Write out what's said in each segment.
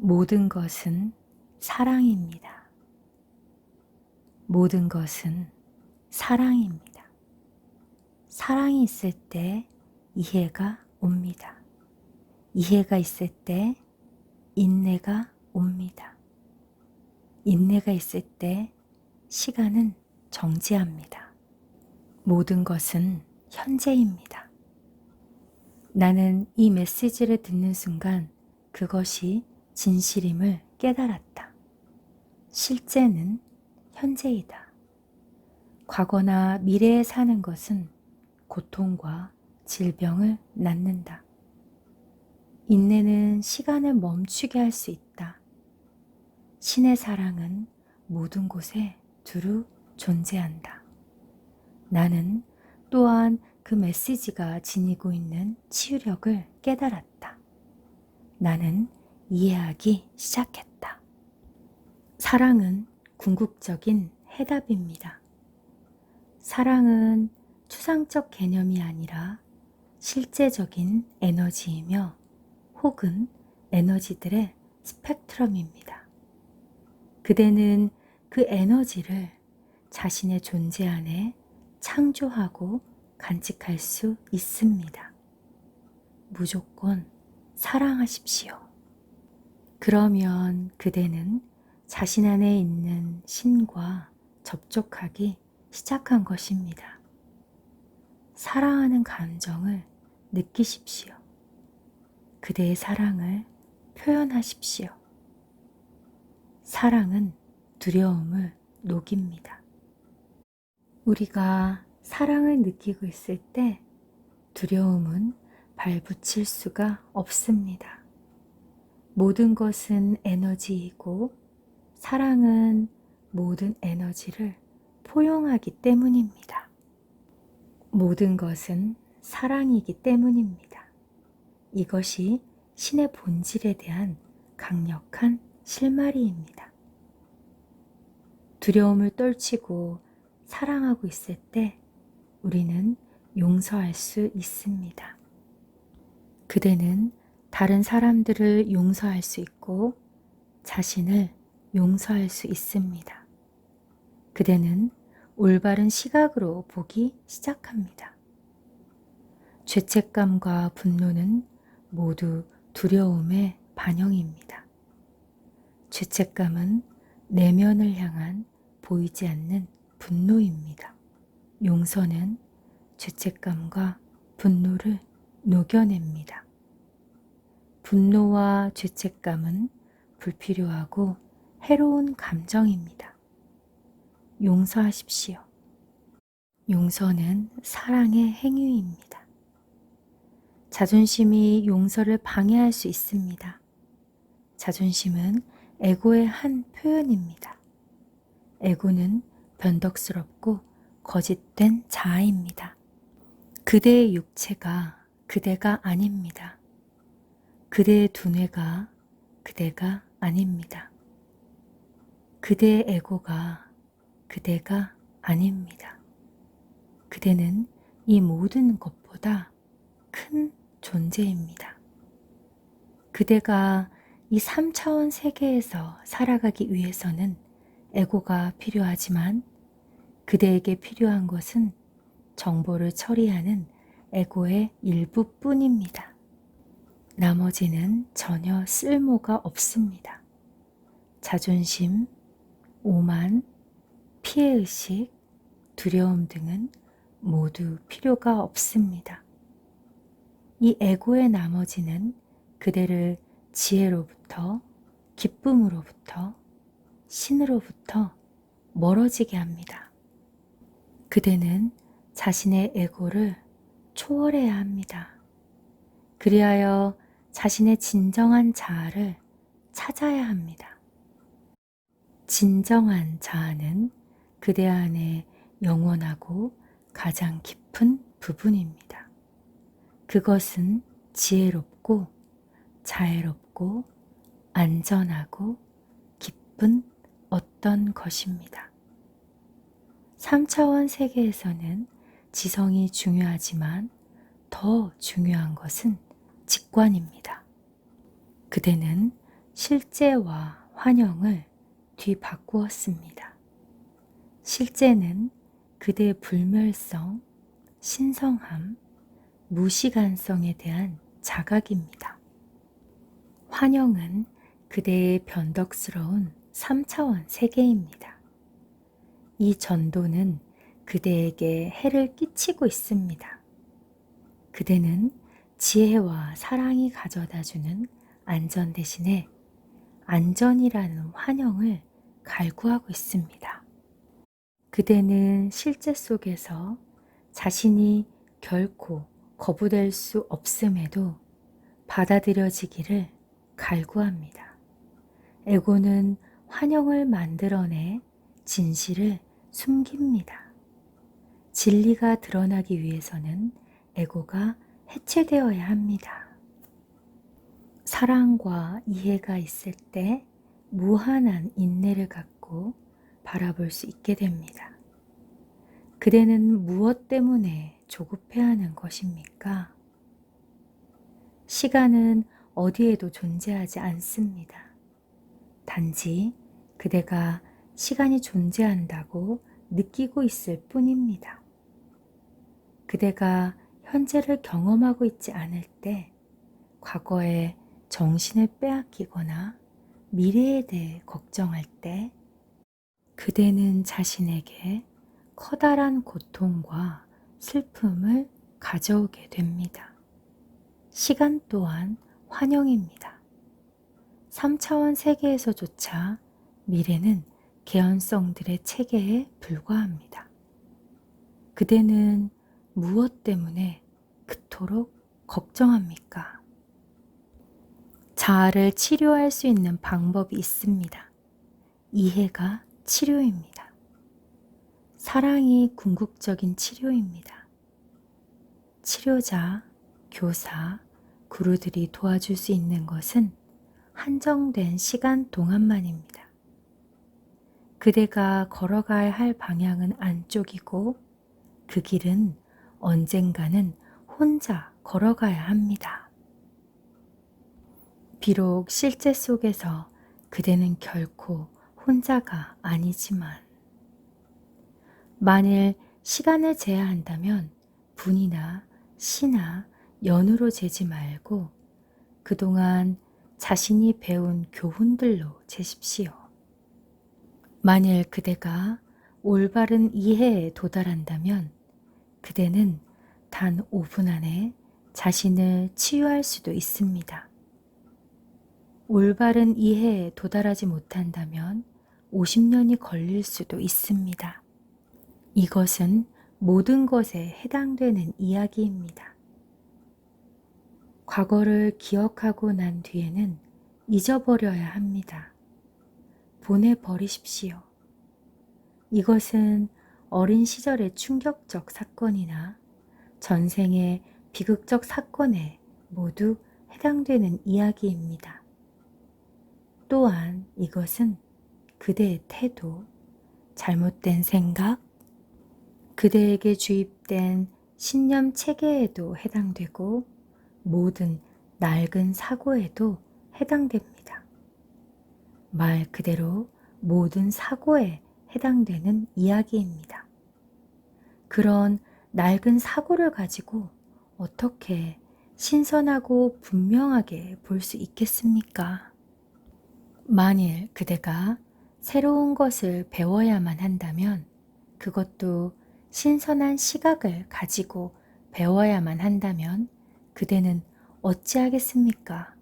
모든 것은 사랑입니다. 모든 것은 사랑입니다. 사랑이 있을 때 이해가 옵니다. 이해가 있을 때 인내가 옵니다. 인내가 있을 때 시간은 정지합니다. 모든 것은 현재입니다. 나는 이 메시지를 듣는 순간 그것이 진실임을 깨달았다. 실제는 현재이다. 과거나 미래에 사는 것은 고통과 질병을 낳는다. 인내는 시간을 멈추게 할 수 있다. 신의 사랑은 모든 곳에 두루 존재한다. 나는 또한 그 메시지가 지니고 있는 치유력을 깨달았다. 나는 이해하기 시작했다. 사랑은 궁극적인 해답입니다. 사랑은 추상적 개념이 아니라 실제적인 에너지이며 혹은 에너지들의 스펙트럼입니다. 그대는 그 에너지를 자신의 존재 안에 창조하고 간직할 수 있습니다. 무조건 사랑하십시오. 그러면 그대는 자신 안에 있는 신과 접촉하기 시작한 것입니다. 사랑하는 감정을 느끼십시오. 그대의 사랑을 표현하십시오. 사랑은 두려움을 녹입니다. 우리가 사랑을 느끼고 있을 때 두려움은 발붙일 수가 없습니다. 모든 것은 에너지이고 사랑은 모든 에너지를 포용하기 때문입니다. 모든 것은 사랑이기 때문입니다. 이것이 신의 본질에 대한 강력한 실마리입니다. 두려움을 떨치고 사랑하고 있을 때 우리는 용서할 수 있습니다. 그대는 다른 사람들을 용서할 수 있고 자신을 용서할 수 있습니다. 그대는 올바른 시각으로 보기 시작합니다. 죄책감과 분노는 모두 두려움의 반영입니다. 죄책감은 내면을 향한 보이지 않는 분노입니다. 용서는 죄책감과 분노를 녹여냅니다. 분노와 죄책감은 불필요하고 해로운 감정입니다. 용서하십시오. 용서는 사랑의 행위입니다. 자존심이 용서를 방해할 수 있습니다. 자존심은 에고의 한 표현입니다. 에고는 변덕스럽고 거짓된 자아입니다. 그대의 육체가 그대가 아닙니다. 그대의 두뇌가 그대가 아닙니다. 그대의 에고가 그대가 아닙니다. 그대는 이 모든 것보다 큰 존재입니다. 그대가 이 3차원 세계에서 살아가기 위해서는 에고가 필요하지만 그대에게 필요한 것은 정보를 처리하는 에고의 일부뿐입니다. 나머지는 전혀 쓸모가 없습니다. 자존심, 오만, 피해의식, 두려움 등은 모두 필요가 없습니다. 이 에고의 나머지는 그대를 지혜로부터, 기쁨으로부터, 신으로부터 멀어지게 합니다. 그대는 자신의 에고를 초월해야 합니다. 그리하여 자신의 진정한 자아를 찾아야 합니다. 진정한 자아는 그대 안에 영원하고 가장 깊은 부분입니다. 그것은 지혜롭고 자애롭고 안전하고 기쁜 어떤 것입니다. 3차원 세계에서는 지성이 중요하지만 더 중요한 것은 직관입니다. 그대는 실제와 환영을 뒤바꾸었습니다. 실제는 그대의 불멸성, 신성함, 무시간성에 대한 자각입니다. 환영은 그대의 변덕스러운 3차원 세계입니다. 이 전도는 그대에게 해를 끼치고 있습니다. 그대는 지혜와 사랑이 가져다 주는 안전 대신에 안전이라는 환영을 갈구하고 있습니다. 그대는 실제 속에서 자신이 결코 거부될 수 없음에도 받아들여지기를 갈구합니다. 에고는 환영을 만들어내 진실을 숨깁니다. 진리가 드러나기 위해서는 에고가 해체되어야 합니다. 사랑과 이해가 있을 때 무한한 인내를 갖고 바라볼 수 있게 됩니다. 그대는 무엇 때문에 조급해하는 것입니까? 시간은 어디에도 존재하지 않습니다. 단지 그대가 시간이 존재한다고 느끼고 있을 뿐입니다. 그대가 현재를 경험하고 있지 않을 때 과거에 정신을 빼앗기거나 미래에 대해 걱정할 때 그대는 자신에게 커다란 고통과 슬픔을 가져오게 됩니다. 시간 또한 환영입니다. 3차원 세계에서조차 미래는 개연성들의 체계에 불과합니다. 그대는 무엇 때문에 그토록 걱정합니까? 자아를 치료할 수 있는 방법이 있습니다. 이해가 치료입니다. 사랑이 궁극적인 치료입니다. 치료자, 교사, 구루들이 도와줄 수 있는 것은 한정된 시간 동안만입니다. 그대가 걸어가야 할 방향은 안쪽이고 그 길은 언젠가는 혼자 걸어가야 합니다. 비록 실제 속에서 그대는 결코 혼자가 아니지만 만일 시간을 제한한다면 분이나 시나 연으로 재지 말고 그동안 자신이 배운 교훈들로 재십시오. 만일 그대가 올바른 이해에 도달한다면 그대는 단 5분 안에 자신을 치유할 수도 있습니다. 올바른 이해에 도달하지 못한다면 50년이 걸릴 수도 있습니다. 이것은 모든 것에 해당되는 이야기입니다. 과거를 기억하고 난 뒤에는 잊어버려야 합니다. 보내버리십시오. 이것은 어린 시절의 충격적 사건이나 전생의 비극적 사건에 모두 해당되는 이야기입니다. 또한 이것은 그대의 태도, 잘못된 생각, 그대에게 주입된 신념 체계에도 해당되고 모든 낡은 사고에도 해당됩니다. 말 그대로 모든 사고에 해당되는 이야기입니다. 그런 낡은 사고를 가지고 어떻게 신선하고 분명하게 볼 수 있겠습니까? 만일 그대가 새로운 것을 배워야만 한다면 그것도 신선한 시각을 가지고 배워야만 한다면 그대는 어찌하겠습니까?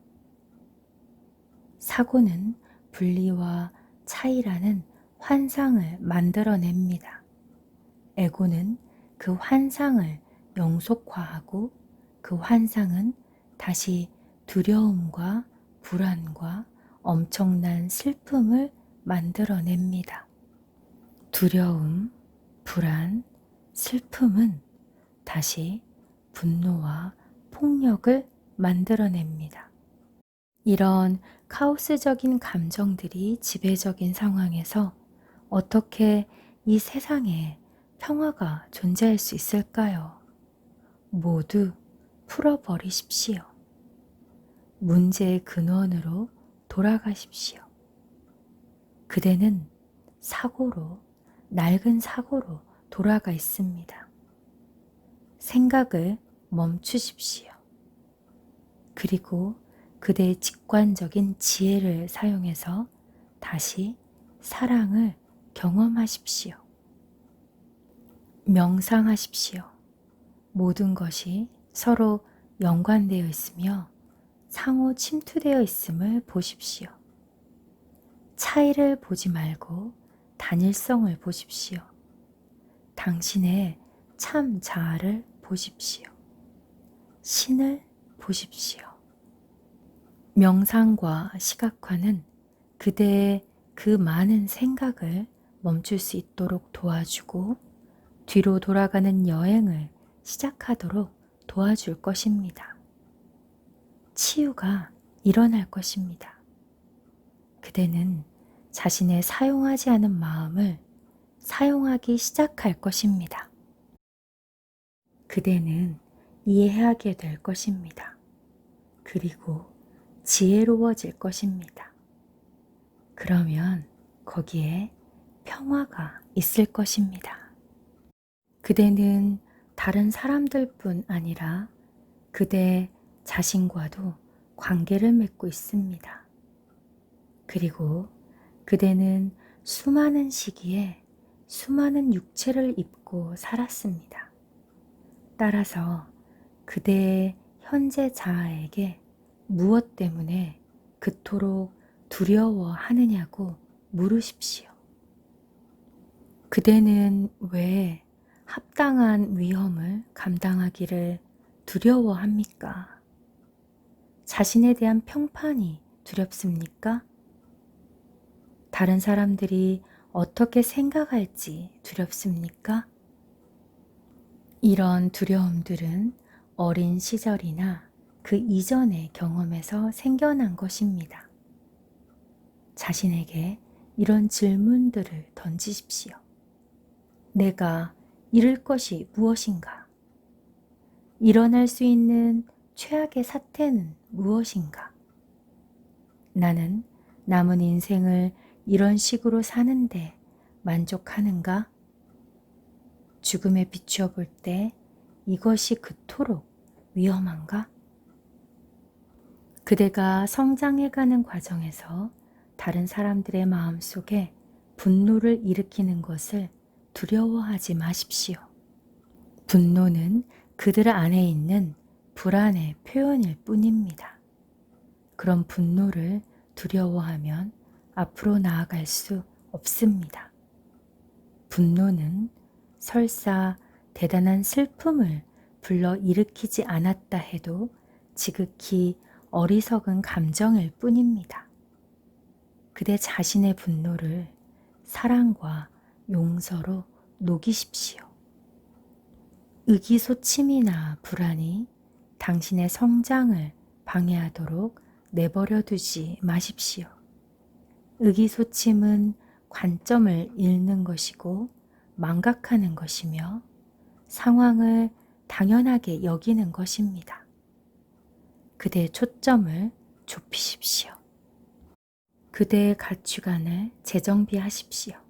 사고는 분리와 차이라는 환상을 만들어냅니다. 에고는 그 환상을 영속화하고 그 환상은 다시 두려움과 불안과 엄청난 슬픔을 만들어냅니다. 두려움, 불안, 슬픔은 다시 분노와 폭력을 만들어냅니다. 이런 카오스적인 감정들이 지배적인 상황에서 어떻게 이 세상에 평화가 존재할 수 있을까요? 모두 풀어버리십시오. 문제의 근원으로 돌아가십시오. 그대는 사고로, 낡은 사고로 돌아가 있습니다. 생각을 멈추십시오. 그리고 그대의 직관적인 지혜를 사용해서 다시 사랑을 경험하십시오. 명상하십시오. 모든 것이 서로 연관되어 있으며 상호 침투되어 있음을 보십시오. 차이를 보지 말고 단일성을 보십시오. 당신의 참 자아를 보십시오. 신을 보십시오. 명상과 시각화는 그대의 그 많은 생각을 멈출 수 있도록 도와주고 뒤로 돌아가는 여행을 시작하도록 도와줄 것입니다. 치유가 일어날 것입니다. 그대는 자신의 사용하지 않은 마음을 사용하기 시작할 것입니다. 그대는 이해하게 될 것입니다. 그리고 지혜로워질 것입니다. 그러면 거기에 평화가 있을 것입니다. 그대는 다른 사람들뿐 아니라 그대 자신과도 관계를 맺고 있습니다. 그리고 그대는 수많은 시기에 수많은 육체를 입고 살았습니다. 따라서 그대의 현재 자아에게 무엇 때문에 그토록 두려워하느냐고 물으십시오. 그대는 왜 합당한 위험을 감당하기를 두려워합니까? 자신에 대한 평판이 두렵습니까? 다른 사람들이 어떻게 생각할지 두렵습니까? 이런 두려움들은 어린 시절이나 그 이전의 경험에서 생겨난 것입니다. 자신에게 이런 질문들을 던지십시오. 내가 잃을 것이 무엇인가? 일어날 수 있는 최악의 사태는 무엇인가? 나는 남은 인생을 이런 식으로 사는데 만족하는가? 죽음에 비추어 볼 때 이것이 그토록 위험한가? 그대가 성장해가는 과정에서 다른 사람들의 마음 속에 분노를 일으키는 것을 두려워하지 마십시오. 분노는 그들 안에 있는 불안의 표현일 뿐입니다. 그런 분노를 두려워하면 앞으로 나아갈 수 없습니다. 분노는 설사 대단한 슬픔을 불러 일으키지 않았다 해도 지극히 어리석은 감정일 뿐입니다. 그대 자신의 분노를 사랑과 용서로 녹이십시오. 의기소침이나 불안이 당신의 성장을 방해하도록 내버려 두지 마십시오. 의기소침은 관점을 잃는 것이고 망각하는 것이며 상황을 당연하게 여기는 것입니다. 그대의 초점을 좁히십시오. 그대의 가치관을 재정비하십시오.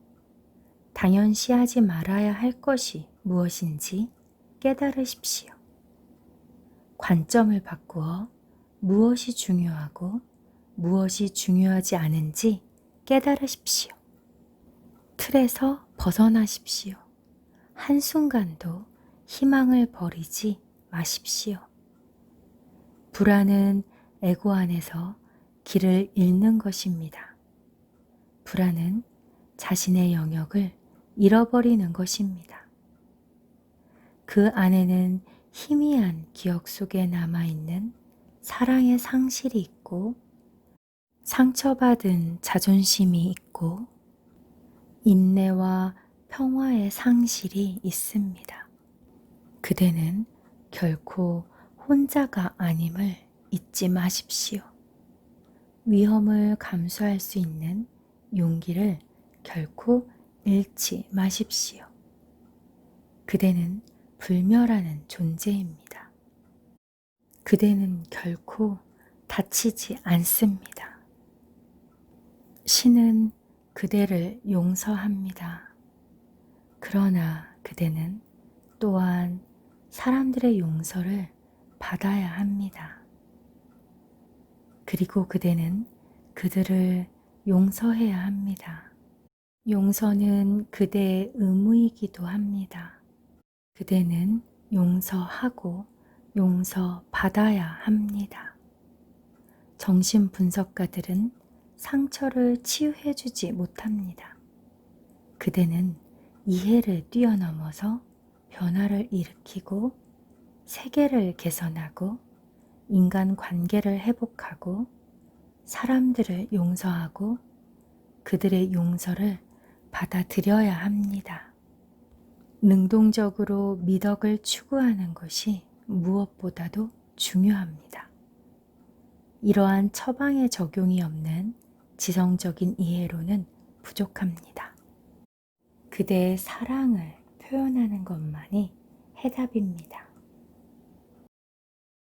당연시하지 말아야 할 것이 무엇인지 깨달으십시오. 관점을 바꾸어 무엇이 중요하고 무엇이 중요하지 않은지 깨달으십시오. 틀에서 벗어나십시오. 한순간도 희망을 버리지 마십시오. 불안은 에고 안에서 길을 잃는 것입니다. 불안은 자신의 영역을 잃어버리는 것입니다. 그 안에는 희미한 기억 속에 남아있는 사랑의 상실이 있고 상처받은 자존심이 있고 인내와 평화의 상실이 있습니다. 그대는 결코 혼자가 아님을 잊지 마십시오. 위험을 감수할 수 있는 용기를 결코 잃지 마십시오. 그대는 불멸하는 존재입니다. 그대는 결코 다치지 않습니다. 신은 그대를 용서합니다. 그러나 그대는 또한 사람들의 용서를 받아야 합니다. 그리고 그대는 그들을 용서해야 합니다. 용서는 그대의 의무이기도 합니다. 그대는 용서하고 용서받아야 합니다. 정신 분석가들은 상처를 치유해주지 못합니다. 그대는 이해를 뛰어넘어서 변화를 일으키고 세계를 개선하고 인간 관계를 회복하고 사람들을 용서하고 그들의 용서를 받아들여야 합니다. 능동적으로 미덕을 추구하는 것이 무엇보다도 중요합니다. 이러한 처방의 적용이 없는 지성적인 이해로는 부족합니다. 그대의 사랑을 표현하는 것만이 해답입니다.